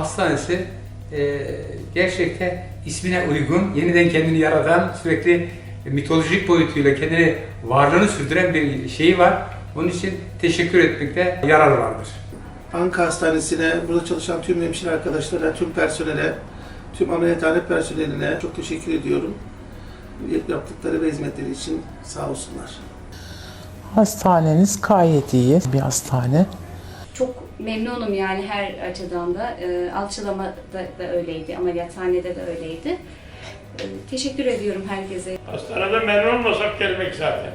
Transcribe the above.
Hastanesi e, gerçekten ismine uygun, yeniden kendini yaratan, sürekli mitolojik boyutuyla kendini varlığını sürdüren bir şeyi var. Onun için teşekkür etmekte yarar vardır. Anka Hastanesi'ne, burada çalışan tüm hemşire arkadaşlara, tüm personele, tüm ameliyathane personeline çok teşekkür ediyorum. Yaptıkları ve hizmetleri için sağ olsunlar. Hastaneniz gayet iyi bir hastane. Çok memnunum yani her açıdan da. Ee, alçılamada da öyleydi, ameliyathanede de öyleydi. Ee, teşekkür ediyorum herkese. Hastanede memnun olmasak gelmek zaten.